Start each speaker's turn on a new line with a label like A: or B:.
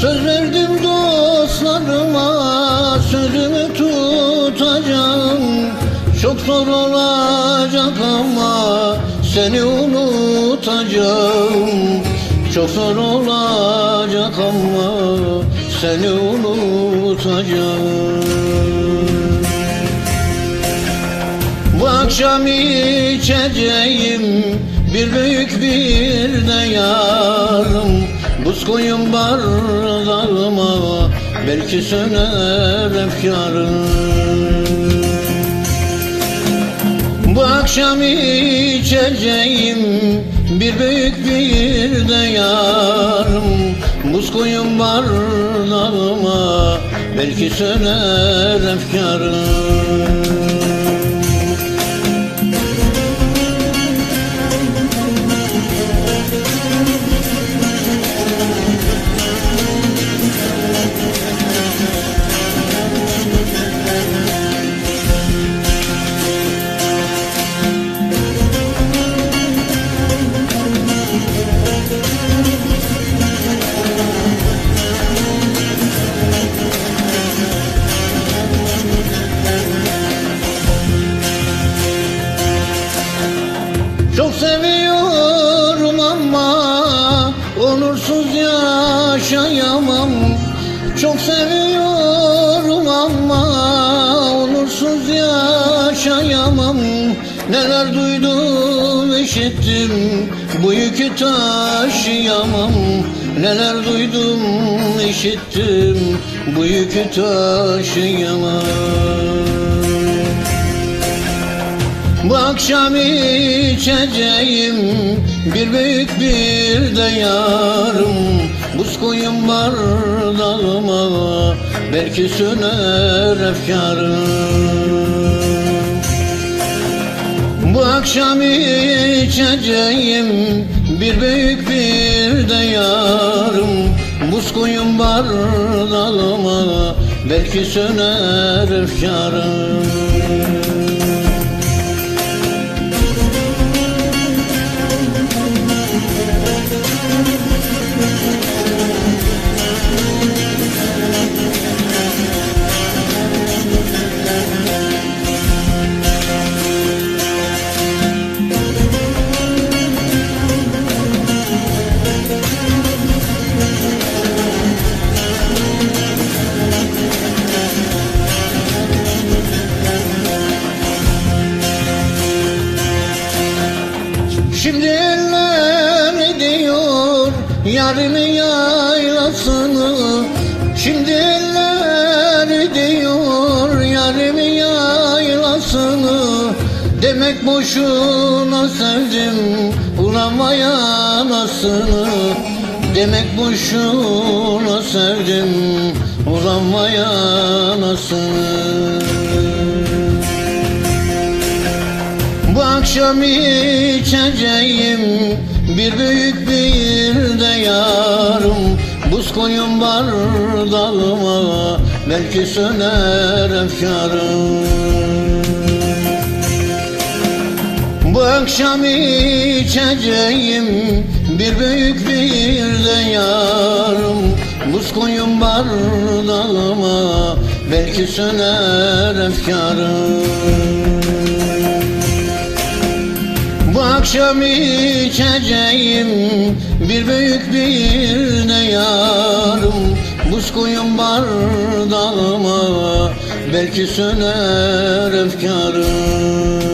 A: Söz verdim dostlarıma sözümü tutacağım. Çok zor olacak ama seni unutacağım. Çok zor olacak ama seni unutacağım. Bu akşam içeceğim bir büyük bir de yarım Buz koyun bardağıma belki söner efkarım Bu akşam içeceğim bir büyük bir de yarım Buz koyun bardağıma belki söner efkarım yaşayamam. Çok seviyorum ama onursuz yaşayamam. Neler duydum işittim. Bu yükü taşıyamam. Neler duydum işittim. Bu yükü taşıyamam. Bu akşam içeceğim bir büyük bir de yarım Buz koyun bardağıma belki söner efkarım. Bu akşam içeceğim bir büyük bir de yarım Buz koyun bardağıma belki söner efkarım yarını yaylasını Şimdi eller ediyor yarını yaylasını Demek boşuna sevdim ulan vay anasını Demek boşuna sevdim ulan vay anasını Bu akşam içeceğim bir büyük bir Buz koyun bardağıma belki söner efkarım. Bu akşam içeceğim bir büyük bir de yarım. Buz koyun bardağıma belki söner efkarım akşam içeceğim bir büyük bir de yarım. Buz koyun bardağıma belki söner efkarım